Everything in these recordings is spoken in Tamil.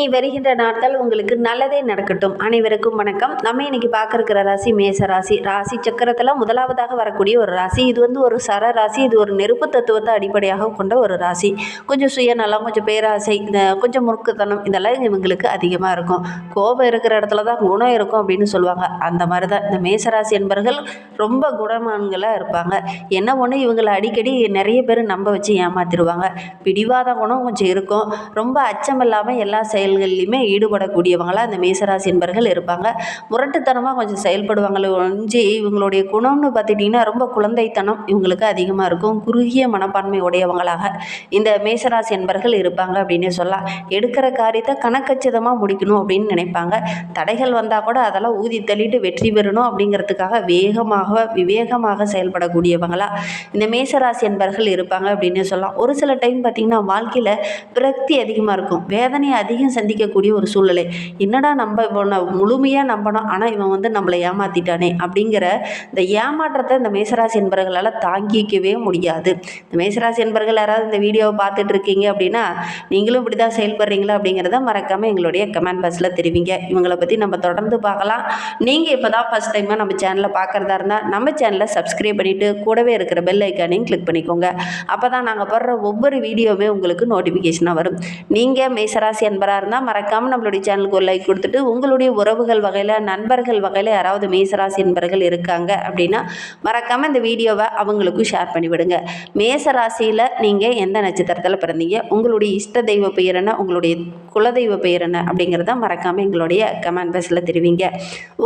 இனி வருகின்ற நாட்கள் உங்களுக்கு நல்லதே நடக்கட்டும். அனைவருக்கும் வணக்கம். நம்ம இன்னைக்கு பார்க்க ராசி மேச ராசி. ராசி சக்கரத்தில் முதலாவதாக வரக்கூடிய ஒரு ராசி. இது வந்து ஒரு சர ராசி. இது ஒரு நெருப்பு தத்துவத்தை அடிப்படையாக கொண்ட ஒரு ராசி. கொஞ்சம் சுயநலம் கொஞ்சம் பேராசை இந்த கொஞ்சம் முறுக்குத்தனம் இதெல்லாம் இவங்களுக்கு அதிகமாக இருக்கும். கோபம் இருக்கிற இடத்துல தான் குணம் இருக்கும் அப்படின்னு சொல்லுவாங்க. அந்த மாதிரி தான் இந்த மேசராசி என்பவர்கள் ரொம்ப குணமான்களாக இருப்பாங்க. என்ன ஒன்று இவங்களை அடிக்கடி நிறைய பேர் நம்ப வச்சு ஏமாத்திடுவாங்க. பிடிவாத குணம் கொஞ்சம் இருக்கும். ரொம்ப அச்சமில்லாமல் எல்லா செயல் செயல்கள்லையுமே ஈடுபடக்கூடியவங்களாக அந்த மேசராசி என்பர்கள் இருப்பாங்க. முரட்டுத்தனமாக கொஞ்சம் செயல்படுவாங்களே ஒழிஞ்சு இவங்களுடைய குணம்னு பார்த்துட்டிங்கன்னா ரொம்ப குழந்தைத்தனம் இவங்களுக்கு அதிகமாக இருக்கும். குறுகிய மனப்பான்மை உடையவங்களாக இந்த மேசராசி என்பர்கள் இருப்பாங்க அப்படின்னு சொல்லலாம். எடுக்கிற காரியத்தை கணக்கச்சிதமாக முடிக்கணும் அப்படின்னு நினைப்பாங்க. தடைகள் வந்தால் கூட அதெல்லாம் ஊதி தள்ளிட்டு வெற்றி பெறணும் அப்படிங்கிறதுக்காக வேகமாக விவேகமாக செயல்படக்கூடியவங்களா இந்த மேசராசி என்பர்கள் இருப்பாங்க அப்படின்னு சொல்லலாம். ஒரு சில டைம் பார்த்திங்கன்னா வாழ்க்கையில் விரக்தி அதிகமாக இருக்கும். வேதனை அதிகம் சந்திக்கக்கூடிய ஒரு சூழ்நிலை. என்னடா நம்ம இவனை முழுமையாக நம்பணும் ஆனால் இவன் வந்து நம்மளை ஏமாத்திட்டானே அப்படிங்கிற இந்த ஏமாற்றத்தை இந்த மேசராசி என்பர்களால் தாங்கிக்கவே முடியாது. இந்த மேசராசி என்பர்கள் யாராவது இந்த வீடியோவை பார்த்துட்டு இருக்கீங்க அப்படின்னா நீங்களும் இப்படி தான் செயல்படுறீங்களா அப்படிங்கிறத மறக்காமல் எங்களுடைய கமெண்ட் பாக்ஸில் தெரிவிங்க. இவங்களை பற்றி நம்ம தொடர்ந்து பார்க்கலாம். நீங்கள் இப்போ தான் ஃபஸ்ட் டைமாக நம்ம சேனலை பார்க்குறதா இருந்தால் நம்ம சேனலை சப்ஸ்கிரைப் பண்ணிவிட்டு கூடவே இருக்கிற பெல் ஐக்கானையும் கிளிக் பண்ணிக்கோங்க. அப்போ தான் நாங்கள் போடுற ஒவ்வொரு வீடியோவுமே உங்களுக்கு நோட்டிஃபிகேஷனாக வரும். நீங்கள் மேசராசி என்பராக இருந்தால் மறக்காமல் நம்மளுடைய சேனலுக்கு ஒரு லைக் கொடுத்துட்டு உங்களுடைய உறவுகள் வகையில் நண்பர்கள் வகையில் யாராவது மேசராசி என்பர்கள் இருக்காங்க அப்படின்னா மறக்காமல் இந்த வீடியோவை அவங்களுக்கும் ஷேர் பண்ணிவிடுங்க. மேசராசியில் நீங்கள் எந்த நட்சத்திரத்தில் பிறந்தீங்க? உங்களுடைய இஷ்ட தெய்வ பெயர் என்ன? உங்களுடைய குலதெய்வ பெயர் என்ன? அப்படிங்கிறத மறக்காமல் எங்களுடைய கமெண்ட் பாக்ஸில் தெரிவிங்க.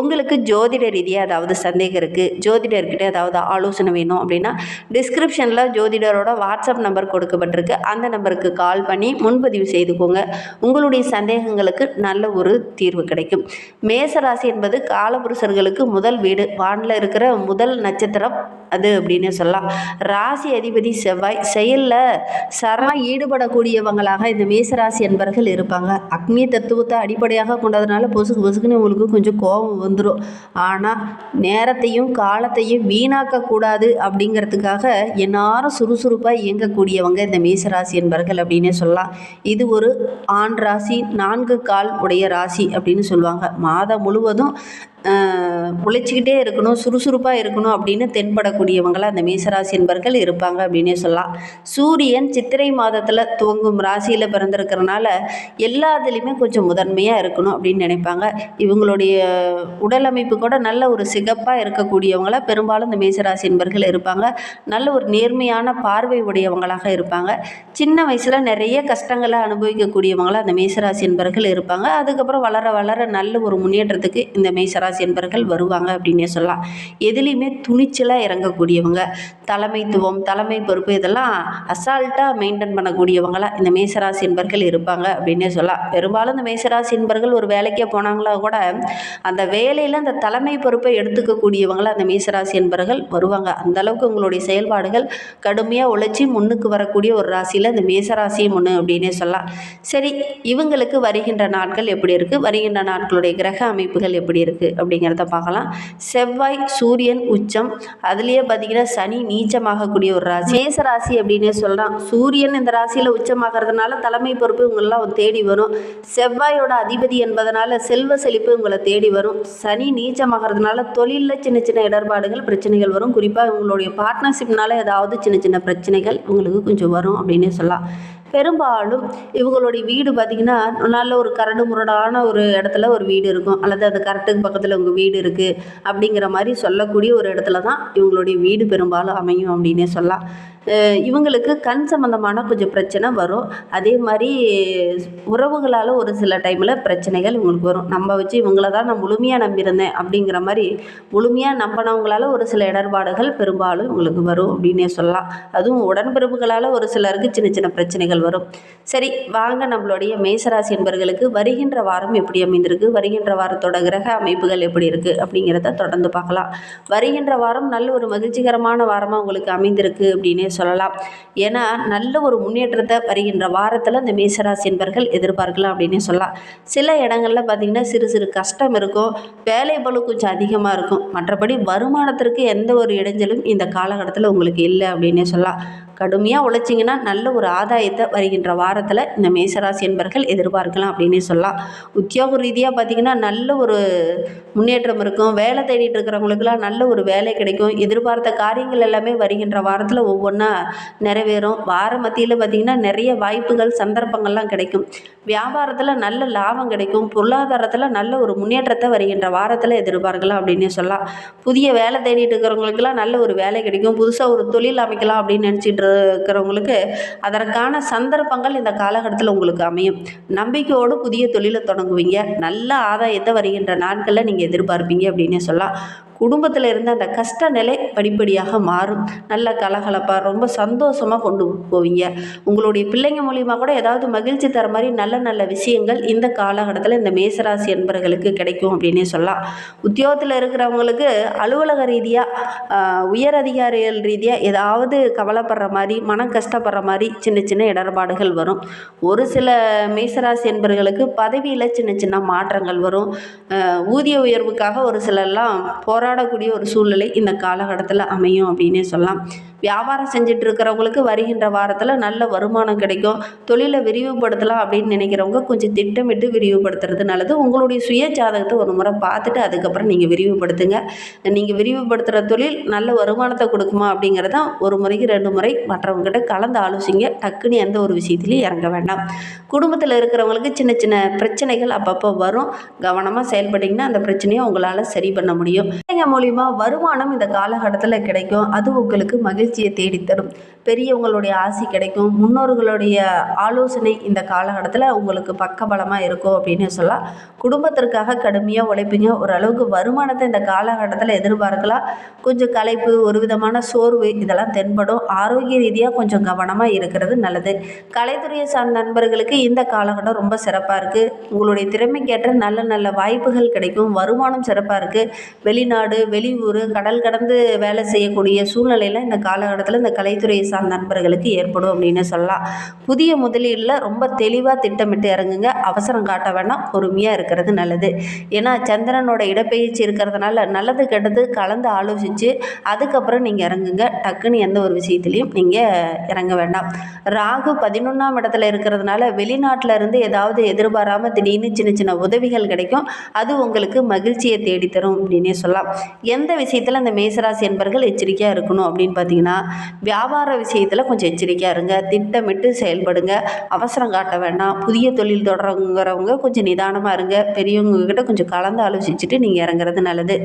உங்களுக்கு ஜோதிட ரீதியாக ஏதாவது சந்தேகம் இருக்குது ஜோதிடர்கிட்ட ஏதாவது ஆலோசனை வேணும் அப்படின்னா டிஸ்கிரிப்ஷனில் ஜோதிடரோட வாட்ஸ்அப் நம்பர் கொடுக்கப்பட்டிருக்கு. அந்த நம்பருக்கு கால் பண்ணி முன்பதிவு செய்துக்கோங்க. உங்களுடைய சந்தேகங்களுக்கு நல்ல ஒரு தீர்வு கிடைக்கும். மேசராசி என்பது காலபுருஷர்களுக்கு முதல் வீடு. வானில் இருக்கிற முதல் நட்சத்திரம் அது அப்படின்னு சொல்லலாம். ராசி அதிபதி செவ்வாய் செயலில் சரமாக ஈடுபடக்கூடியவங்களாக இந்த மேசராசி என்பர்கள் இருப்பாங்க. அக்னி தத்துவத்தை அடிப்படையாக கொண்டதுனால பொசுக்கு பொசுக்குன்னு உங்களுக்கு கொஞ்சம் கோபம் வந்துடும் ஆனால் நேரத்தையும் காலத்தையும் வீணாக்கக்கூடாது அப்படிங்கிறதுக்காக எல்லாரும் சுறுசுறுப்பாக இயங்கக்கூடியவங்க இந்த மேசராசி என்பர்கள் அப்படின்னே சொல்லலாம். இது ஒரு ஆண் ராசி நான்கு கால் உடைய ராசி அப்படின்னு சொல்லுவாங்க. மாதம் முழுவதும் உழைச்சிக்கிட்டே இருக்கணும் சுறுசுறுப்பாக இருக்கணும் அப்படின்னு தென்படக்கூடியவங்களாக அந்த மேசராசி என்பர்கள் இருப்பாங்க அப்படின்னே சொல்லலாம். சூரியன் சித்திரை மாதத்தில் துவங்கும் ராசியில் பிறந்திருக்கிறனால எல்லாத்துலேயுமே கொஞ்சம் முதன்மையாக இருக்கணும் அப்படின்னு நினைப்பாங்க. இவங்களுடைய உடல் அமைப்பு கூட நல்ல ஒரு சிகப்பாக இருக்கக்கூடியவங்கள பெரும்பாலும் இந்த மேசராசி என்பர்கள் இருப்பாங்க. நல்ல ஒரு நேர்மையான பார்வை உடையவங்களாக இருப்பாங்க. சின்ன வயசில் நிறைய கஷ்டங்களை அனுபவிக்கக்கூடியவங்களாக அந்த மேசராசி என்பர்கள் இருப்பாங்க. அதுக்கப்புறம் வளர வளர நல்ல ஒரு முன்னேற்றத்துக்கு இந்த மேசராசி என்பர்கள் வருவாங்க அப்படின்னே சொல்லலாம். எதுலேயுமே துணிச்சலாக இறங்கக்கூடியவங்க தலைமைத்துவம் தலைமை பொறுப்பு இதெல்லாம் அசால்ட்டாக மெயின்டைன் பண்ணக்கூடியவங்களாம் இந்த மேசராசி என்பர்கள் இருப்பாங்க அப்படின்னே சொல்லலாம். பெரும்பாலும் இந்த மேசராசி என்பர்கள் ஒரு வேலைக்கே போனாங்களா கூட அந்த வேலையில் அந்த தலைமை பொறுப்பை எடுத்துக்கக்கூடியவங்களாம் அந்த மேசராசி என்பர்கள் வருவாங்க. அந்த அளவுக்கு உங்களுடைய செயல்பாடுகள் கடுமையாக உழைச்சி முன்னுக்கு வரக்கூடிய ஒரு ராசியில் இந்த மேசராசியும் ஒன்று அப்படின்னே சொல்லலாம். சரி இவங்களுக்கு வருகின்ற நாட்கள் எப்படி இருக்குது வருகின்ற நாட்களுடைய கிரக அமைப்புகள் எப்படி இருக்குது அப்படிங்கிறத பார்க்கலாம். செவ்வாய் சூரியன் உச்சம். அதுலேயே பார்த்தீங்கன்னா சனி நீச்சமாகக்கூடிய ஒரு ராசி. மேச ராசி அப்படின்னே சொல்கிறான் சூரியன் இந்த ராசியில் உச்சமாகிறதுனால தலைமை பொறுப்பு உங்களெல்லாம் தேடி வரும். செவ்வாயோட அதிபதி என்பதனால செல்வ செழிப்பு உங்களை தேடி வரும். சனி நீச்சமாகறதுனால தொழிலில் சின்ன சின்ன இடர்பாடுகள் பிரச்சனைகள் வரும். குறிப்பாக உங்களுடைய பார்ட்னர்ஷிப்னால ஏதாவது சின்ன சின்ன பிரச்சனைகள் உங்களுக்கு கொஞ்சம் வரும் அப்படின்னே சொல்லலாம். பெரும்பாலும் இவங்களுடைய வீடு பார்த்திங்கன்னா நல்ல ஒரு கரடு முரடான ஒரு இடத்துல ஒரு வீடு இருக்கும். அல்லது அந்த கரட்டுக்கு பக்கத்தில் உங்கள் வீடு இருக்குது அப்படிங்கிற மாதிரி சொல்லக்கூடிய ஒரு இடத்துல தான் இவங்களுடைய வீடு பெரும்பாலும் அமையும் அப்படின்னே சொல்லலாம். இவங்களுக்கு கண் சம்மந்தமான கொஞ்சம் பிரச்சனை வரும். அதே மாதிரி உறவுகளால் ஒரு சில டைமில் பிரச்சனைகள் இவங்களுக்கு வரும். நம்ம வச்சு இவங்கள தான் நான் முழுமையாக நம்பியிருந்தேன் அப்படிங்கிற மாதிரி முழுமையாக நம்பினவங்களால ஒரு சில இடர்பாடுகள் பெரும்பாலும் இவங்களுக்கு வரும் அப்படின்னே சொல்லலாம். அதுவும் உடன்பிறப்புகளால் ஒரு சிலருக்கு சின்ன சின்ன பிரச்சனைகள் வரும். சரி வாங்க நம்மளுடைய மேசராசி என்பர்களுக்கு வருகின்ற வாரம் எப்படி அமைந்திருக்கு? வருகின்ற வாரத்தோட கிரக அமைப்புகள் எப்படி இருக்குது அப்படிங்கிறத தொடர்ந்து பார்க்கலாம். வருகின்ற வாரம் நல்ல ஒரு மகிழ்ச்சிகரமான வாரமாக உங்களுக்கு அமைந்திருக்கு அப்படின்னே சொல்லலாம். ஏன்னா நல்ல ஒரு முன்னேற்றத்தை வருகின்ற வாரத்தில் இந்த மேசராசி என்பர்கள் எதிர்பார்க்கலாம் அப்படின்னே சொல்லலாம். சில இடங்களில் பார்த்திங்கன்னா சிறு சிறு கஷ்டம் இருக்கும் வேலை பளு கொஞ்சம் அதிகமாக இருக்கும். மற்றபடி வருமானத்திற்கு எந்த ஒரு இடைஞ்சலும் இந்த காலகட்டத்தில் உங்களுக்கு இல்லை அப்படின்னே சொல்லலாம். கடுமையாக உழைச்சிங்கன்னா நல்ல ஒரு ஆதாயத்தை வருகின்ற வாரத்தில் இந்த மேசராசி என்பர்கள் எதிர்பார்க்கலாம் அப்படின்னே சொல்லலாம். உத்தியோக ரீதியாக பார்த்திங்கன்னா நல்ல ஒரு முன்னேற்றம் இருக்கும். வேலை தேடிட்டு இருக்கிறவங்களுக்குலாம் நல்ல ஒரு வேலை கிடைக்கும். எதிர்பார்த்த காரியங்கள் எல்லாமே வருகின்ற வாரத்தில் ஒவ்வொன்றா நிறைவேறும். வார மத்தியில் பார்த்திங்கன்னா நிறைய வாய்ப்புகள் சந்தர்ப்பங்கள்லாம் கிடைக்கும். வியாபாரத்தில் நல்ல லாபம் கிடைக்கும். பொருளாதாரத்தில் நல்ல ஒரு முன்னேற்றத்தை வருகின்ற வாரத்தில் எதிர்பார்க்கலாம் அப்படின்னே சொல்லலாம். புதிய வேலை தேடிட்டு இருக்கிறவங்களுக்குலாம் நல்ல ஒரு வேலை கிடைக்கும். புதுசாக ஒரு தொழில் அமைக்கலாம் அப்படின்னு நினச்சிட்டு இருக்கிறவங்களுக்கு அதற்கான சந்தர்ப்பங்கள் இந்த காலகட்டத்தில் உங்களுக்கு அமையும். நம்பிக்கையோடு புதிய தொழிலை தொடங்குவீங்க. நல்ல ஆதாயத்தை வருகின்ற நாட்களில் நீங்கள் எதிர்பார்ப்பீங்க அப்படின்னே சொல்லலாம். குடும்பத்தில் இருந்த அந்த கஷ்ட நிலை படிப்படியாக மாறும். நல்ல கலகலப்பாக ரொம்ப சந்தோஷமாக கொண்டு போவீங்க. உங்களுடைய பிள்ளைங்க மூலியமாக கூட ஏதாவது மகிழ்ச்சி தர மாதிரி நல்ல நல்ல விஷயங்கள் இந்த காலகட்டத்தில் இந்த மேசராசி என்பர்களுக்கு கிடைக்கும் அப்படின்னே சொல்லலாம். உத்தியோகத்தில் இருக்கிறவங்களுக்கு அலுவலக ரீதியாக உயர் அதிகாரிகள் ரீதியாக ஏதாவது கவலைப்படுற மாதிரி மன கஷ்டப்படுற மாதிரி சின்ன சின்ன இடர்பாடுகள் வரும். ஒரு சில மேசராசி என்பர்களுக்கு பதவியில் சின்ன சின்ன மாற்றங்கள் வரும். ஊதிய உயர்வுக்காக ஒரு சிலர்லாம் போராடக்கூடிய ஒரு சூழ்நிலை இந்த காலகட்டத்தில் அமையும் அப்படின்னே சொல்லலாம். வியாபாரம் செஞ்சுட்டு இருக்கிறவங்களுக்கு வருகின்ற வாரத்தில் நல்ல வருமானம் கிடைக்கும். தொழிலை விரிவுபடுத்தலாம் அப்படின்னு நினைக்கிறவங்க கொஞ்சம் திட்டமிட்டு விரிவுபடுத்துறது நல்லது. உங்களுடைய சுய ஜாதகத்தை ஒரு முறை பார்த்துட்டு அதுக்கப்புறம் நீங்கள் விரிவுபடுத்துங்க. நீங்கள் விரிவுபடுத்துகிற தொழில் நல்ல வருமானத்தை கொடுக்குமா அப்படிங்கிறத ஒரு முறைக்கு ரெண்டு முறை மற்றவங்ககிட்ட கலந்து ஆலோசிங்க. டக்குன்னு எந்த ஒரு விஷயத்துலையும் இறங்க வேண்டாம். குடும்பத்தில் இருக்கிறவங்களுக்கு சின்ன சின்ன பிரச்சனைகள் அப்பப்போ வரும். கவனமாக செயல்பட்டிங்கன்னா அந்த பிரச்சனையை உங்களால் சரி பண்ண முடியும். பிள்ளைங்க மூலிமா வருமானம் இந்த காலகட்டத்தில் கிடைக்கும். அது உங்களுக்கு மகிழ்ச்சி மகிழ்ச்சியை தேடித்தரும். பெரியவங்களுடைய ஆசை கிடைக்கும். முன்னோர்களுடைய ஆலோசனை இந்த காலகட்டத்தில் உங்களுக்கு பக்கபலமாக இருக்கும் அப்படின்னு சொல்லலாம். குடும்பத்திற்காக கடுமையாக உழைப்பீங்க. ஓரளவுக்கு வருமானத்தை இந்த காலகட்டத்தில் எதிர்பார்க்கலாம். கொஞ்சம் களைப்பு ஒரு விதமான சோர்வு இதெல்லாம் தென்படும். ஆரோக்கிய ரீதியாக கொஞ்சம் கவனமாக இருக்கிறது நல்லது. கலைத்துறையை சார்ந்த நண்பர்களுக்கு இந்த காலகட்டம் ரொம்ப சிறப்பாக இருக்குது உங்களுடைய திறமைக்கேற்ற நல்ல நல்ல வாய்ப்புகள் கிடைக்கும். வருமானம் சிறப்பாக இருக்குது வெளிநாடு வெளியூர் கடல் கடந்து வேலை செய்யக்கூடிய சூழ்நிலையில் இந்த காலகட்டத்தில் இந்த கலைத்துறையை சார்ந்த நண்பர்களுக்கு ஏற்படும் அப்படின்னு சொல்லலாம். புதிய முதலீடில் ரொம்ப தெளிவாக திட்டமிட்டு இறங்குங்க. அவசரம் காட்ட வேண்டாம் பொறுமையாக இருக்கிறது நல்லது. ஏன்னா சந்திரனோட இடப்பெயர்ச்சி இருக்கிறதுனால நல்லது கெட்டது கலந்து ஆலோசித்து அதுக்கப்புறம் நீங்கள் இறங்குங்க. டக்குன்னு எந்த ஒரு விஷயத்துலையும் நீங்கள் இறங்க வேண்டாம். ராகு பதினொன்றாம் இடத்துல இருக்கிறதுனால வெளிநாட்டில் இருந்து ஏதாவது எதிர்பாராமல் திடீர்னு சின்ன சின்ன உதவிகள் கிடைக்கும். அது உங்களுக்கு மகிழ்ச்சியை தேடித்தரும் அப்படின்னே சொல்லலாம். எந்த விஷயத்தில் அந்த மேசராசி என்பர்கள் எச்சரிக்கையாக இருக்கணும் அப்படின்னு பார்த்தீங்கன்னா வியாபார விஷயத்தில் கொஞ்சம் எச்சரிக்கையாக இருங்க. திட்டமிட்டு செயல்படுங்க. அவசரம் காட்ட வேண்டாம். புதிய தொழில் தொடங்குறவங்க கொஞ்சம் நிதானமாக இருங்க. பெரியவங்கக்கிட்ட கொஞ்சம் கலந்து ஆலோசிச்சுட்டு நீங்கள் இறங்குறது நல்லது.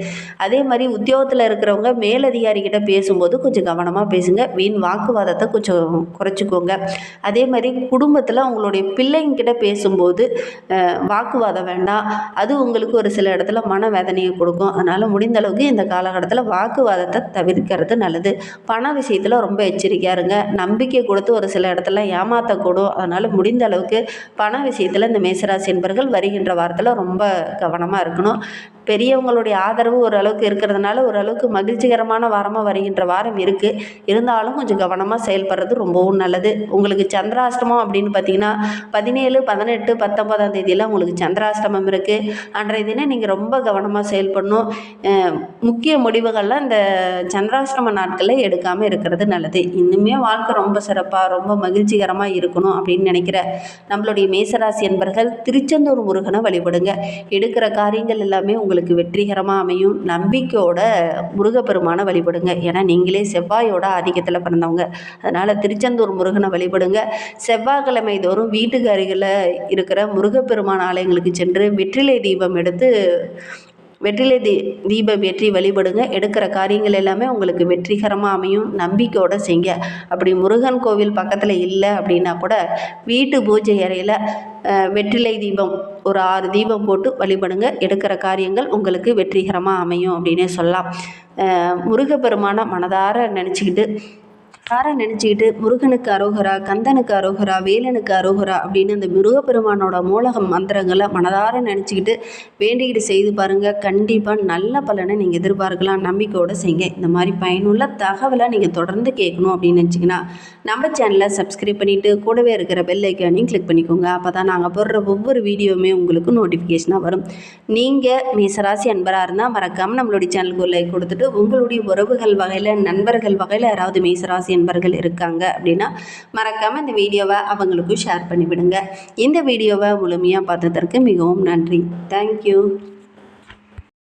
அதே மாதிரி உத்தியோகத்தில் இருக்கிறவங்க மேலதிகாரிகிட்ட பேசும்போது கொஞ்சம் கவனமாக பேசுங்க. வீண் வாக்குவாதத்தை கொஞ்சம் குறைச்சிக்கோங்க. அதே மாதிரி குடும்பத்தில் உங்களுடைய பிள்ளைங்கிட்ட பேசும்போது வாக்குவாதம் வேண்டாம். அது உங்களுக்கு ஒரு சில இடத்துல மன வேதனையை கொடுக்கும். அதனால் முடிந்த அளவுக்கு இந்த காலகட்டத்தில் வாக்குவாதத்தை தவிர்க்கிறது நல்லது. பண விஷயத்தில் ரொம்ப எச்சரிக்கையாக இருங்க. நம்பிக்கை கொடுத்து ஒரு சில இடத்துல ஏமாற்றக்கூடும் அதனால் முடிந்த அளவுக்கு பண விஷயத்தில் இந்த மேசராசி என்பர்கள் வருகின்ற வாரத்தில் ரொம்ப கவனமாக இருக்கணும். பெரியவங்களுடைய ஆதரவு ஓரளவுக்கு இருக்கிறதுனால ஓரளவுக்கு மகிழ்ச்சிகரமான வாரமாக வருகின்ற வாரம் இருக்குது இருந்தாலும் கொஞ்சம் கவனமாக செயல்படுறது ரொம்பவும் நல்லது. உங்களுக்கு சந்திராஷ்டமம் அப்படின்னு பார்த்தீங்கன்னா பதினேழு பதினெட்டு பத்தொன்பதாம் தேதியெல்லாம் உங்களுக்கு சந்திராஷ்டமம் இருக்குது அன்றைய தினம் நீங்கள் ரொம்ப கவனமாக செயல்படணும். முக்கிய முடிவுகள்லாம் இந்த சந்திராஷ்டம நாட்களில் எடுக்காமல் இருக்கிறது நல்லது. இன்னுமே வாழ்க்கை ரொம்ப சிறப்பாக ரொம்ப மகிழ்ச்சிகரமாக இருக்கணும் அப்படின்னு நினைக்கிற நம்மளுடைய மேசராசி என்பர்கள் திருச்செந்தூர் முருகனை வழிபடுங்க. எடுக்கிற காரியங்கள் எல்லாமே உங்களுக்கு வெற்றிகரமாக அமையும். நம்பிக்கையோட முருகப்பெருமானை வழிபடுங்க. ஏன்னா நீங்களே செவ்வாயோட ஆதிக்கத்தில் பிறந்தவங்க. அதனால் திருச்செந்தூர் முருகனை வழிபடுங்க. செவ்வாய்க்கிழமை தோறும் வீட்டுக்கு அருகில் இருக்கிற முருகப்பெருமான் ஆலயங்களுக்கு சென்று வெற்றிலை தீபம் எடுத்து வெற்றிலை தீ தீபம் வெற்றி வழிபடுங்க. எடுக்கிற காரியங்கள் எல்லாமே உங்களுக்கு வெற்றிகரமாக அமையும். நம்பிக்கையோடு செய்ங்க. அப்படி முருகன் கோவில் பக்கத்தில் இல்லை அப்படின்னா கூட வீட்டு பூஜை அறையில் வெற்றிலை தீபம் ஒரு ஆறு தீபம் போட்டு வழிபடுங்க. எடுக்கிற காரியங்கள் உங்களுக்கு வெற்றிகரமாக அமையும் அப்படின்னே சொல்லலாம். அஹ், முருகப்பெருமானை மனதார நினச்சிக்கிட்டு யாரை நினச்சிக்கிட்டு முருகனுக்கு அரோகரா கந்தனுக்கு அரோகரா வேலனுக்கு அரோகரா அப்படின்னு அந்த முருகப்பெருமானோட மூலகம் மந்திரங்களை மனதார நினச்சிக்கிட்டு வேண்டிக்கிட்டு செய்து பாருங்கள் கண்டிப்பாக நல்ல பலனை நீங்கள் எதிர்பார்க்கலாம். நம்பிக்கையோடு செய்யுங்க. இந்த மாதிரி பயனுள்ள தகவலை நீங்கள் தொடர்ந்து கேட்கணும் அப்படின்னு நினச்சிங்கன்னா நம்ம சேனலை சப்ஸ்கிரைப் பண்ணிவிட்டு கூடவே இருக்கிற பெல் ஐக்கானையும் கிளிக் பண்ணிக்கோங்க. அப்போ தான் நாங்கள் போடுற ஒவ்வொரு வீடியோவுமே உங்களுக்கு நோட்டிஃபிகேஷனாக வரும். நீங்கள் மேசராசி அன்பராக இருந்தால் மறக்காமல் நம்மளுடைய சேனலுக்கு ஒரு லைக் கொடுத்துட்டு உங்களுடைய உறவுகள் வகையில் நண்பர்கள் வகையில் யாராவது மேசராசி நண்பர்கள் இருக்காங்க அப்படின்னா மறக்காமல் இந்த வீடியோவை அவங்களுக்கும் ஷேர் பண்ணிவிடுங்க. இந்த வீடியோவை முழுமையாக பார்த்ததற்கு மிகவும் நன்றி. தேங்க்யூ